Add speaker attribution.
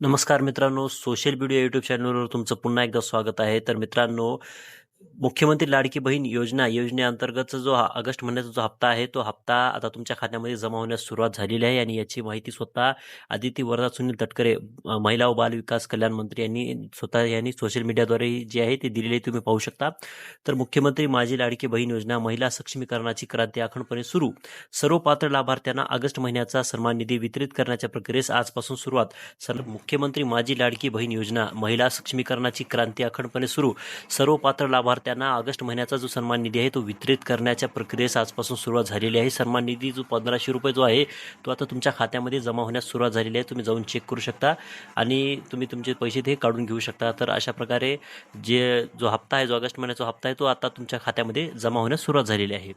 Speaker 1: नमस्कार मित्रांनो social media YouTube चॅनलवर तुमचं पुन्हा एकदा स्वागत आहे. तर मित्रांनो मुख्यमंत्री लाडकी बहीण योजना योजनेअंतर्गतचा जो हा ऑगस्ट महिन्याचा जो हप्ता आहे तो हप्ता आता तुमच्या खात्यामध्ये जमा होण्यास सुरुवात झालेली आहे आणि याची माहिती स्वतः आदिती वरदा सुनील तटकरे महिला व बाल विकास कल्याण मंत्री यांनी स्वतः यांनी सोशल मीडियाद्वारे जे आहे ते दिलेले तुम्ही पाहू शकता. तर मुख्यमंत्री माझी लाडकी बहीण योजना महिला सक्षमीकरणाची क्रांती आखणपणे सुरू. सर्व पात्र लाभार्थ्यांना ऑगस्ट महिन्याचा सन्मान निधी वितरित करण्याच्या प्रक्रियेस आजपासून सुरुवात. सर मुख्यमंत्री माझी लाडकी बहीण योजना महिला सक्षमीकरणाची क्रांती अखंडपणे सुरू. सर्व पात्र त्यांना ऑगस्ट महिन्याचा जो सन्मान निधी आहे तो वितरित करण्याच्या प्रक्रियेस आजपासून सुरुवात झालेली आहे. सन्मान निधी जो पंधराशे रुपये जो आहे तो आता तुमच्या खात्यामध्ये जमा होण्यास सुरुवात झालेली आहे. तुम्ही जाऊन चेक करू शकता आणि तुम्ही तुमचे पैसे ते काढून घेऊ शकता. तर अशा प्रकारे जे जो हप्ता आहे जो ऑगस्ट महिन्याचा हप्ता आहे तो आता तुमच्या खात्यामध्ये जमा होण्यास सुरुवात झालेली आहे.